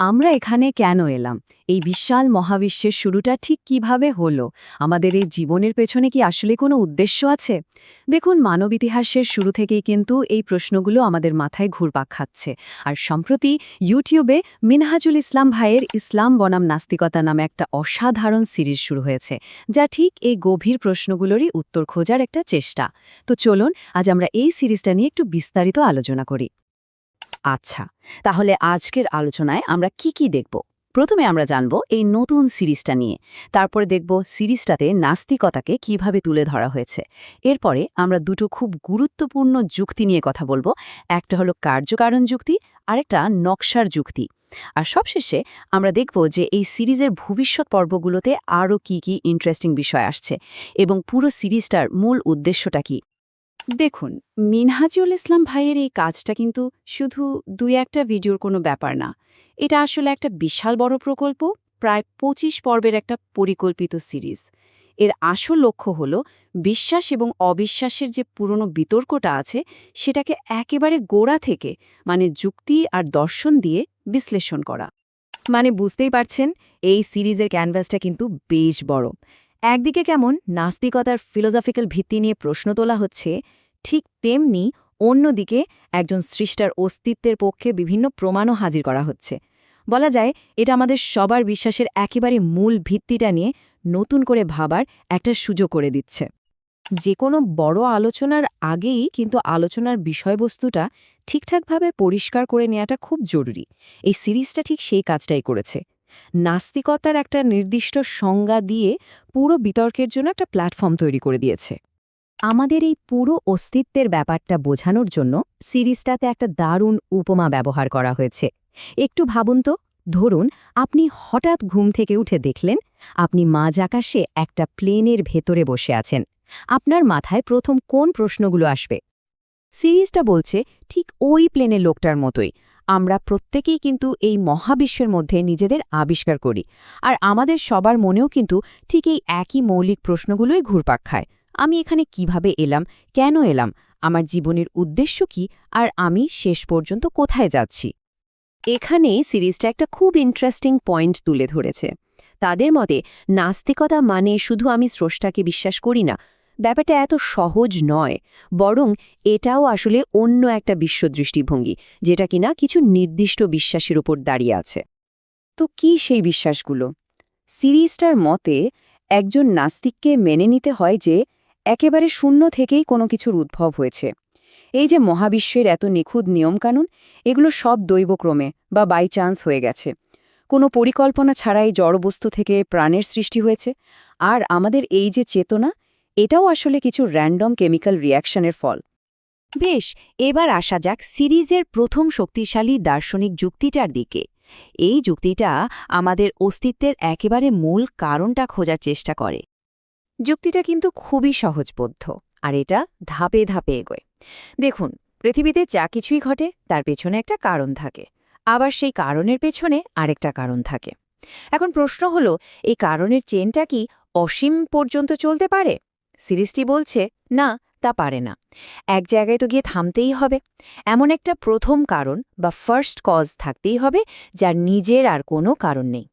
আমরা এখানে কেন এলাম? এই বিশাল মহাবিশ্বের শুরুটা ঠিক কীভাবে হলো? আমাদের এই জীবনের পেছনে কি আসলে কোনো উদ্দেশ্য আছে? দেখুন, মানব ইতিহাসের শুরু থেকেই কিন্তু এই প্রশ্নগুলো আমাদের মাথায় ঘুরপাক খাচ্ছে। আর সম্প্রতি ইউটিউবে মিনহাজুল ইসলাম ভাইয়ের ইসলাম বনাম নাস্তিকতা নামে একটা অসাধারণ সিরিজ শুরু হয়েছে, যা ঠিক এই গভীর প্রশ্নগুলোরই উত্তর খোঁজার একটা চেষ্টা। তো চলুন, আজ আমরা এই সিরিজটা নিয়ে একটু বিস্তারিত আলোচনা করি। আচ্ছা তাহলে আজকের আলোচনায় আমরা কি কি দেখব? প্রথমে আমরা জানব এই নতুন সিরিজটা নিয়ে। তারপরে দেখব সিরিজটাতে নাস্তিকতাকে কীভাবে তুলে ধরা হয়েছে। এরপরে আমরা দুটো খুব গুরুত্বপূর্ণ যুক্তি নিয়ে কথা বলব। একটা হলো কার্যকারণ যুক্তি, আরেকটা নকশার যুক্তি। আর সবশেষে আমরা দেখব যে এই সিরিজের ভবিষ্যৎ পর্বগুলোতে আরও কি কি ইন্টারেস্টিং বিষয় আসছে এবং পুরো সিরিজটার মূল উদ্দেশ্যটা কি। দেখুন মিনহাজিউল ইসলাম ভাইয়ের এই কাজটা কিন্তু শুধু দুই একটা ভিডিওর কোনো ব্যাপার না। এটা আসলে একটা বিশাল বড় প্রকল্প, প্রায় ২৫ পর্বের একটা পরিকল্পিত সিরিজ। এর আসল লক্ষ্য হল বিশ্বাস এবং অবিশ্বাসের যে পুরনো বিতর্কটা আছে, সেটাকে একেবারে গোড়া থেকে মানে যুক্তি আর দর্শন দিয়ে বিশ্লেষণ করা। মানে বুঝতেই পারছেন, এই সিরিজের ক্যানভাসটা কিন্তু বেশ বড়। একদিকে কেমন নাস্তিকতার ফিলোজফিক্যাল ভিত্তি নিয়ে প্রশ্ন তোলা হচ্ছে, ঠিক তেমনি অন্যদিকে একজন সৃষ্টার অস্তিত্বের পক্ষে বিভিন্ন প্রমাণও হাজির করা হচ্ছে। বলা যায়, এটা আমাদের সবার বিশ্বাসের একেবারে মূল ভিত্তিটা নিয়ে নতুন করে ভাবার একটা সুযোগ করে দিচ্ছে। যে কোনো বড় আলোচনার আগেই কিন্তু আলোচনার বিষয়বস্তুটা ঠিকঠাকভাবে পরিষ্কার করে নেওয়াটা খুব জরুরি। এই সিরিজটা ঠিক সেই কাজটাই করেছে। নাস্তিকতার একটা নির্দিষ্ট সংজ্ঞা দিয়ে পুরো বিতর্কের জন্য একটা প্ল্যাটফর্ম তৈরি করে দিয়েছে। আমাদের এই পুরো অস্তিত্বের ব্যাপারটা বোঝানোর জন্য সিরিজটাতে একটা দারুণ উপমা ব্যবহার করা হয়েছে। একটু ভাবুন তো, ধরুন আপনি হঠাৎ ঘুম থেকে উঠে দেখলেন আপনি মাঝ আকাশে একটা প্লেনের ভেতরে বসে আছেন। আপনার মাথায় প্রথম কোন প্রশ্নগুলো আসবে? সিরিজটা বলছে, ঠিক ওই প্লেনের লোকটার মতোই। আমরা প্রত্যেকেই কিন্তু এই মহাবিশ্বের মধ্যে নিজেদের আবিষ্কার করি। আর আমাদের সবার মনেও কিন্তু ঠিক এই একই মৌলিক প্রশ্নগুলোই ঘুরপাক খায়। আমি এখানে কীভাবে এলাম? কেন এলাম? আমার জীবনের উদ্দেশ্য কি? আর আমি শেষ পর্যন্ত কোথায় যাচ্ছি? এখানে সিরিজটা একটা খুব ইন্টারেস্টিং পয়েন্ট তুলে ধরেছে। তাদের মতে, নাস্তিকতা মানে শুধু আমি স্রষ্টাকে বিশ্বাস করি না ব্যাপারটা এত সহজ নয়, বরং এটাও আসলে অন্য একটা বিশ্বদৃষ্টিভঙ্গি, যেটা কিনা কিছু নির্দিষ্ট বিশ্বাসের উপর দাঁড়িয়ে আছে। তো কি সেই বিশ্বাসগুলো? সিরিজটার মতে, একজন নাস্তিককে মেনে নিতে হয় যে, একেবারে শূন্য থেকেই কোনো কিছুর উদ্ভব হয়েছে। এই যে মহাবিশ্বের এত নিখুঁত নিয়মকানুন, এগুলো সব দৈবক্রমে বা বাই চান্স হয়ে গেছে। কোনো পরিকল্পনা ছাড়াই জড়বস্তু থেকে প্রাণের সৃষ্টি হয়েছে। আর আমাদের এই যে চেতনা এটাও আসলে কিছু র্যান্ডম কেমিক্যাল রিয়াকশনের ফল। বেশ, এবার আসা যাক সিরিজের প্রথম শক্তিশালী দার্শনিক যুক্তিটার দিকে। এই যুক্তিটা আমাদের অস্তিত্বের একেবারে মূল কারণটা খোঁজার চেষ্টা করে। যুক্তিটা কিন্তু খুবই সহজবোধ্য, আর এটা ধাপে ধাপে এগোয়। দেখুন, পৃথিবীতে যা কিছুই ঘটে, তার পেছনে একটা কারণ থাকে। আবার সেই কারণের পেছনে আরেকটা কারণ থাকে। এখন প্রশ্ন হলো, এই কারণের চেনটা কি অসীম পর্যন্ত চলতে পারে? সিরিজটি বলছে, না, তা পারে না। এক জায়গায় তো গিয়ে থামতেই হবে। এমন একটা প্রথম কারণ বা ফার্স্ট কজ থাকতেই হবে, যার নিজের আর কোনো কারণ নেই।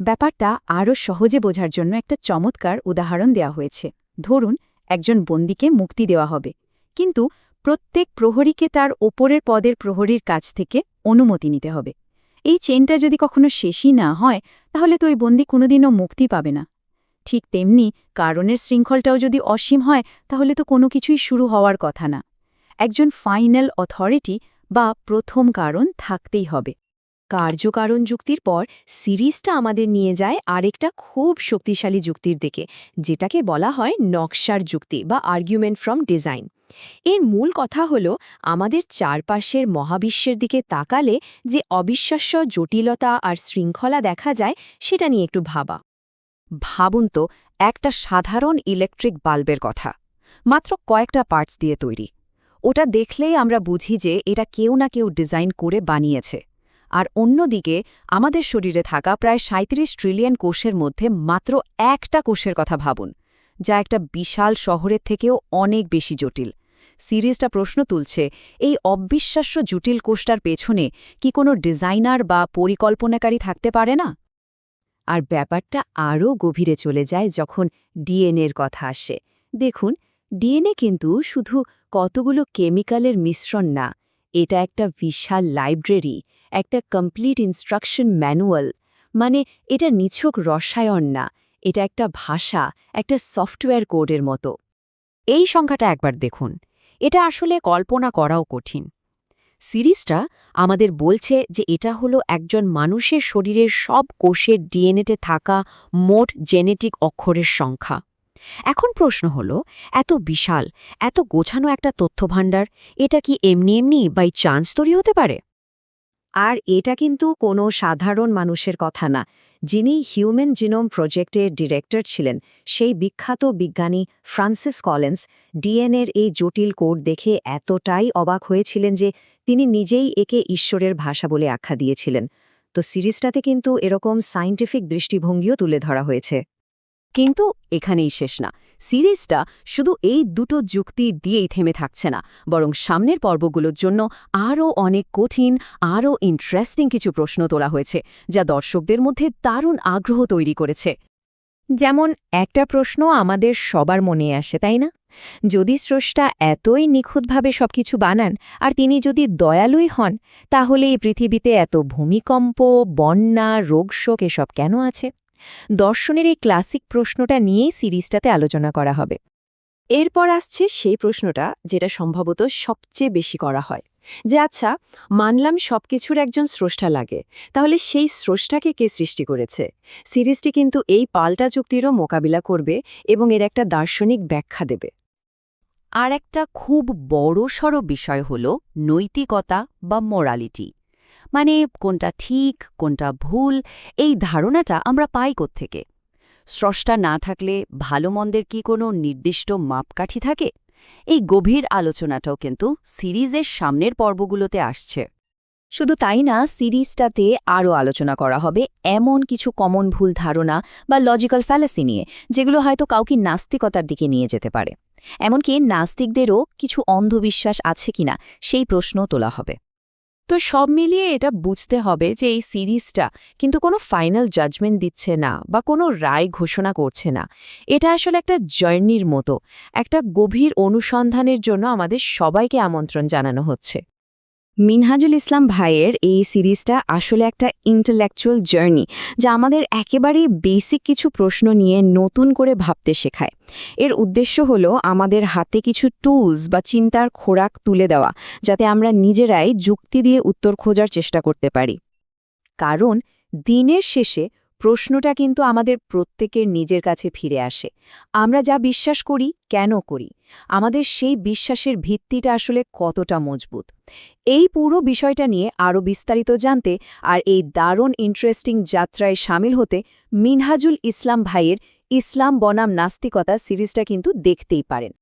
ব্যাপারটা আরও সহজে বোঝার জন্য একটা চমৎকার উদাহরণ দেওয়া হয়েছে। ধরুন, একজন বন্দীকে মুক্তি দেওয়া হবে। কিন্তু প্রত্যেক প্রহরীকে তার ওপরের পদের প্রহরীর কাছ থেকে অনুমতি নিতে হবে। এই চেনটা যদি কখনো শেষই না হয়, তাহলে তো ওই বন্দি কোনোদিনও মুক্তি পাবে না। ঠিক তেমনি কারণের শৃঙ্খলটাও যদি অসীম হয়, তাহলে তো কোনো কিছুই শুরু হওয়ার কথা না। একজন ফাইনাল অথরিটি বা প্রথম কারণ থাকতেই হবে। কার্যকারণ যুক্তির পর সিরিজটা আমাদের নিয়ে যায় আরেকটা খুব শক্তিশালী যুক্তির দিকে, যেটাকে বলা হয় নকশার যুক্তি বা আর্গুমেন্ট ফ্রম ডিজাইন এর মূল কথা হল আমাদের চারপাশের মহাবিশ্বের দিকে তাকালে যে অবিশ্বাস্য জটিলতা আর শৃঙ্খলা দেখা যায়, সেটা নিয়ে একটু ভাবা। ভাবুন তো, একটা সাধারণ ইলেকট্রিক বাল্বের কথা। মাত্র কয়েকটা পার্টস দিয়ে তৈরি। ওটা দেখলেই আমরা বুঝি যে এটা কেউ না কেউ ডিজাইন করে বানিয়েছে। আর অন্যদিকে, আমাদের শরীরে থাকা প্রায় সাঁত্রিশ ট্রিলিয়ন কোষের মধ্যে মাত্র একটা কোষের কথা ভাবুন, যা একটা বিশাল শহরের থেকেও অনেক বেশি জটিল। সিরিজটা প্রশ্ন তুলছে, এই অবিশ্বাস্য জটিল কোষটার পেছনে কি কোনো ডিজাইনার বা পরিকল্পনাকারী থাকতে পারে না? আর ব্যাপারটা আরও গভীরে চলে যায় যখন ডিএনএর কথা আসে। দেখুন, ডিএনএ কিন্তু শুধু কতগুলো কেমিক্যালের মিশ্রণ না, এটা একটা বিশাল লাইব্রেরি, একটা কমপ্লিট ইনস্ট্রাকশন ম্যানুয়াল। মানে এটা নিছক রসায়ন না, এটা একটা ভাষা, একটা সফটওয়্যার কোডের মতো। এই সংখ্যাটা একবার দেখুন। এটা আসলে কল্পনা করাও কঠিন। সিরিজটা আমাদের বলছে যে এটা হলো একজন মানুষের শরীরের সব কোষের ডিএনএতে থাকা মোট জেনেটিক অক্ষরের সংখ্যা। এখন প্রশ্ন হল, এত বিশাল, এত গোছানো একটা তথ্যভাণ্ডার, এটা কি এমনি এমনি বাই চান্স তৈরি হতে পারে? আর এটা কিন্তু কোনো সাধারণ মানুষের কথা না। যিনি হিউম্যান জিনোম প্রজেক্টের ডিরেক্টর ছিলেন, সেই বিখ্যাত বিজ্ঞানী ফ্রান্সিস কলেন্স ডিএনএর এই জটিল কোড দেখে এতটাই অবাক হয়েছিলেন যে তিনি নিজেই একে ঈশ্বরের ভাষা বলে আখ্যা দিয়েছিলেন। তো সিরিজটাতে কিন্তু এরকম সায়েন্টিফিক দৃষ্টিভঙ্গিও তুলে ধরা হয়েছে। কিন্তু এখানেই শেষ না। সিরিজটা শুধু এই দুটো যুক্তি দিয়েই থেমে থাকছে না, বরং সামনের পর্বগুলোর জন্য আরও অনেক কঠিন, আরও ইন্টারেস্টিং কিছু প্রশ্ন তোলা হয়েছে, যা দর্শকদের মধ্যে দারুণ আগ্রহ তৈরি করেছে। যেমন, একটা প্রশ্ন আমাদের সবার মনে আসে, তাই না? যদি স্রষ্টা এতই নিখুঁতভাবে সবকিছু বানান, আর তিনি যদি দয়ালুই হন, তাহলে এই পৃথিবীতে এত ভূমিকম্প, বন্যা, রোগশোক এসব কেন আছে? দর্শনের এই ক্লাসিক প্রশ্নটা নিয়েই সিরিজটাতে আলোচনা করা হবে। এরপর আসছে সেই প্রশ্নটা যেটা সম্ভবত সবচেয়ে বেশি করা হয় যে আচ্ছা মানলাম সব কিছুর একজন স্রষ্টা লাগে, তাহলে সেই স্রষ্টাকে কে সৃষ্টি করেছে? সিরিজটি কিন্তু এই পাল্টা যুক্তিরও মোকাবিলা করবে এবং এর একটা দার্শনিক ব্যাখ্যা দেবে। আর একটা খুব বড়সড় বিষয় হল নৈতিকতা বা মোরালিটি মানে কোনটা ঠিক, কোনটা ভুল, এই ধারণাটা আমরা পাই থেকে স্রষ্টা না থাকলে ভালো মন্দের কি কোনো নির্দিষ্ট মাপকাঠি থাকে? এই গভীর আলোচনাটাও কিন্তু সিরিজের সামনের পর্বগুলোতে আসছে। শুধু তাই না, সিরিজটাতে আরও আলোচনা করা হবে এমন কিছু কমন ভুল ধারণা বা লজিক্যাল ফ্যালাসি নিয়ে, যেগুলো হয়তো কাউকে নাস্তিকতার দিকে নিয়ে যেতে পারে। এমনকি নাস্তিকদেরও কিছু অন্ধবিশ্বাস আছে কিনা, সেই প্রশ্ন তোলা হবে। তো সব মিলিয়ে এটা বুঝতে হবে যে এই সিরিজটা কিন্তু কোনো ফাইনাল জাজমেন্ট দিচ্ছে না বা কোনো রায় ঘোষণা করছে না। এটা আসলে একটা জার্নির মতো, একটা গভীর অনুসন্ধানের জন্য আমাদের সবাইকে আমন্ত্রণ জানানো হচ্ছে। মিনহাজুল ইসলাম ভাইয়ের এই সিরিজটা আসলে একটা ইন্টেলেকচুয়াল জার্নি যা আমাদের একেবারেই বেসিক কিছু প্রশ্ন নিয়ে নতুন করে ভাবতে শেখায়। এর উদ্দেশ্য হল আমাদের হাতে কিছু টুলস বা চিন্তার খোরাক তুলে দেওয়া, যাতে আমরা নিজেরাই যুক্তি দিয়ে উত্তর খোঁজার চেষ্টা করতে পারি। কারণ দিনের শেষে প্রশ্নটা কিন্তু আমাদের প্রত্যেকের নিজের কাছে ফিরে আসে। আমরা যা বিশ্বাস করি, কেন করি? আমাদের সেই বিশ্বাসের ভিত্তিটা আসলে কতটা মজবুত? এই পুরো বিষয়টা নিয়ে আরও বিস্তারিত জানতে আর এই দারুণ ইন্টারেস্টিং যাত্রায় সামিল হতে মিনহাজুল ইসলাম ভাইয়ের ইসলাম বনাম নাস্তিকতা সিরিজটা কিন্তু দেখতেই পারেন।